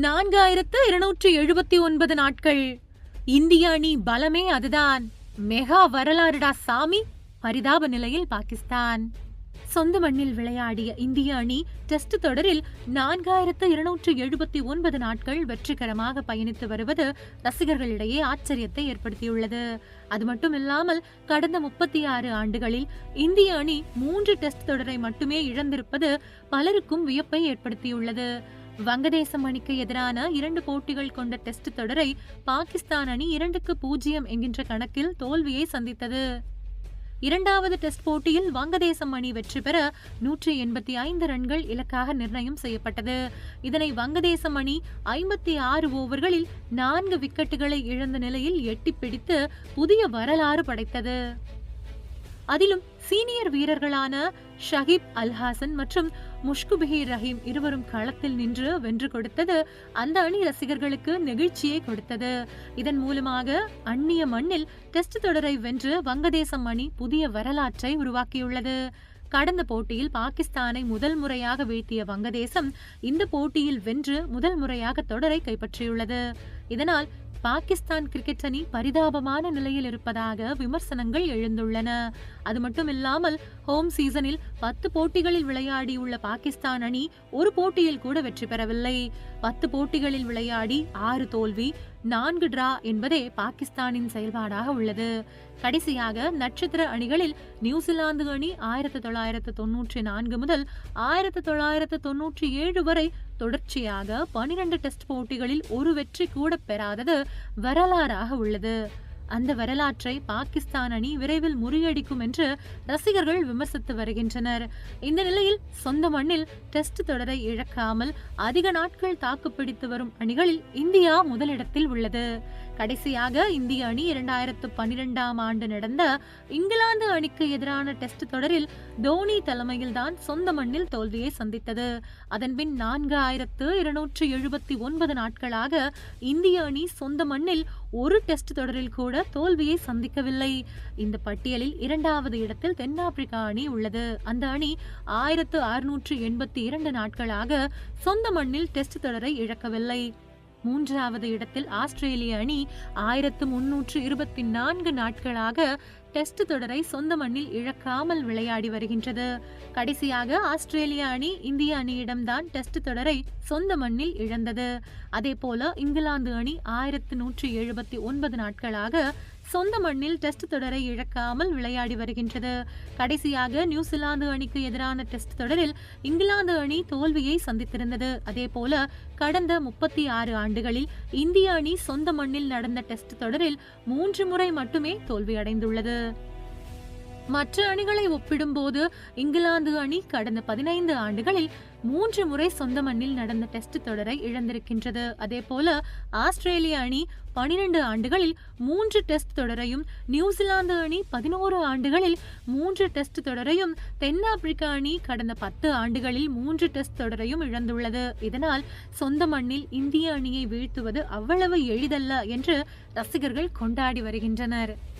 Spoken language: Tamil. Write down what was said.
நான்காயிரத்து இருநூற்று எழுபத்தி ஒன்பது நாட்கள். இந்திய அணி பலமே அதுதான். மெகா வரலாறுடா சாமி பரிதாப நிலையில் பாகிஸ்தான். சொந்த மண்ணில் விளையாடிய இந்திய அணி டெஸ்ட் தொடரில் நான்காயிரத்து இருநூற்று எழுபத்தி ஒன்பது நாட்கள் வெற்றிகரமாக பயணித்து வருவது ரசிகர்களிடையே ஆச்சரியத்தை ஏற்படுத்தியுள்ளது. அது மட்டுமில்லாமல் கடந்த முப்பத்தி ஆறு ஆண்டுகளில் இந்திய அணி மூன்று டெஸ்ட் தொடரை மட்டுமே இழந்திருப்பது பலருக்கும் வியப்பை ஏற்படுத்தியுள்ளது. வங்கதேசம் அணிக்கு எதிரான இரண்டு போட்டிகள் கொண்ட டெஸ்ட் தொடரை பாகிஸ்தான் அணி இரண்டுக்கு பூஜ்ஜியம் என்கின்ற கணக்கில் தோல்வியை சந்தித்தது. இரண்டாவது டெஸ்ட் போட்டியில் வங்கதேசம் அணி வெற்றி பெற நூற்றி எண்பத்தி ஐந்து ரன்கள் இலக்காக நிர்ணயம் செய்யப்பட்டது. இதனை வங்கதேசம் அணி ஐம்பத்தி ஆறு ஓவர்களில் நான்கு விக்கெட்டுகளை இழந்த நிலையில் எட்டிப் பிடித்து புதிய வரலாறு படைத்தது. அதிலும் சீனியர் வீரர்களான ஷஹீப் அல்ஹாசன் மற்றும் முஷ்குபிஹிர் ரஹீம் இருவரும் களத்தில் நின்று வென்று கொடுத்தது அந்த அணி ரசிகர்களுக்கு நெகிழ்ச்சியை கொடுத்தது. இதன் மூலமாக அந்நிய மண்ணில் டெஸ்ட் தொடரை வென்று வங்கதேசம் அணி புதிய வரலாற்றை உருவாக்கியுள்ளது. கடந்த போட்டியில் பாகிஸ்தானை முதல் முறையாக வீழ்த்திய வங்கதேசம் இந்த போட்டியில் வென்று முதல் முறையாக தொடரை கைப்பற்றியுள்ளது. இதனால் பாகிஸ்தான் கிரிக்கெட் அணி பரிதாபமான நிலையில் இருப்பதாக விமர்சனங்கள் எழுந்துள்ளன. அது மட்டும் இல்லாமல் ஹோம் சீசனில் பத்து போட்டிகளில் விளையாடியுள்ள பாகிஸ்தான் அணி ஒரு போட்டியில் கூட வெற்றி பெறவில்லை. பத்து போட்டிகளில் விளையாடி ஆறு தோல்வி நான்கு டிரா என்பதே பாகிஸ்தானின் செயல்பாடாக உள்ளது. கடைசியாக நட்சத்திர அணிகளில் நியூசிலாந்து அணி ஆயிரத்தி தொள்ளாயிரத்து தொன்னூற்றி நான்கு முதல் ஆயிரத்தி தொள்ளாயிரத்து தொன்னூற்றி ஏழு வரை தொடர்ச்சியாக பனிரெண்டு டெஸ்ட் போட்டிகளில் ஒரு வெற்றி கூட பெறாதது வரலாறாக உள்ளது. அந்த வரலாற்றை பாகிஸ்தான் அணி விரைவில் முறியடிக்கும் என்று ரசிகர்கள் விமர்சித்து வருகின்றனர். இந்த நிலையில் சொந்த மண்ணில் டெஸ்ட் தொடரை இழக்காமல் அதிக நாட்கள் தாக்குப்பிடித்து வரும் அணிகளில் இந்தியா முதலிடத்தில் உள்ளது. கடைசியாக இந்திய அணி இரண்டாயிரத்து பன்னிரெண்டாம் ஆண்டு நடந்த இங்கிலாந்து அணிக்கு எதிரான டெஸ்ட் தொடரில் தோனி தலைமையில்தான் சொந்த மண்ணில் தோல்வியை சந்தித்தது. அதன்பின் நான்கு ஆயிரத்து இருநூற்று எழுபத்தி ஒன்பது நாட்களாக இந்திய அணி சொந்த மண்ணில் ஒரு டெஸ்ட் தொடரில் கூட தோல்வியை சந்திக்கவில்லை. இந்த பட்டியலில் இரண்டாவது இடத்தில் தென்னாப்பிரிக்கா அணி உள்ளது. அந்த அணி ஆயிரத்து அறுநூற்று எண்பத்தி இரண்டு நாட்களாக சொந்த மண்ணில் டெஸ்ட் தொடரை இழக்கவில்லை. மூன்றாவது இடத்தில் ஆஸ்திரேலிய அணி ஆயிரத்து முன்னூற்று இருபத்தி நான்கு நாட்களாக டெஸ்ட் தொடரை சொந்த மண்ணில் இழக்காமல் விளையாடி வருகின்றது. கடைசியாக ஆஸ்திரேலிய அணி இந்திய அணியிடம்தான் டெஸ்ட் தொடரை சொந்த மண்ணில் இழந்தது. அதே போல இங்கிலாந்து அணி ஆயிரத்து நூற்றி எழுபத்தி ஒன்பது நாட்களாக சொந்த மண்ணில் டெஸ்ட் தொடரை இழக்காமல் விளையாடி வருகின்றது. கடைசியாக நியூசிலாந்து அணிக்கு எதிரான டெஸ்ட் தொடரில் இங்கிலாந்து அணி தோல்வியை சந்தித்திருந்தது. அதே போல கடந்த முப்பத்தி ஆறு ஆண்டுகளில் இந்திய அணி சொந்த மண்ணில் நடந்த டெஸ்ட் தொடரில் மூன்று முறை மட்டுமே தோல்வியடைந்துள்ளது. மற்ற அணிகளை ஒப்பிடும்போது இங்கிலாந்து அணி கடந்த பதினைந்து ஆண்டுகளில் மூன்று முறை சொந்த மண்ணில் நடந்த டெஸ்ட் தொடரை இழந்திருக்கின்றது. அதே போல ஆஸ்திரேலிய அணி பனிரெண்டு ஆண்டுகளில் மூன்று டெஸ்ட் தொடரையும் நியூசிலாந்து அணி பதினோரு ஆண்டுகளில் மூன்று டெஸ்ட் தொடரையும் தென்னாப்பிரிக்கா அணி கடந்த பத்து ஆண்டுகளில் மூன்று டெஸ்ட் தொடரையும் இழந்துள்ளது. இதனால் சொந்த மண்ணில் இந்திய அணியை வீழ்த்துவது அவ்வளவு எளிதல்ல என்று ரசிகர்கள் கொண்டாடி வருகின்றனர்.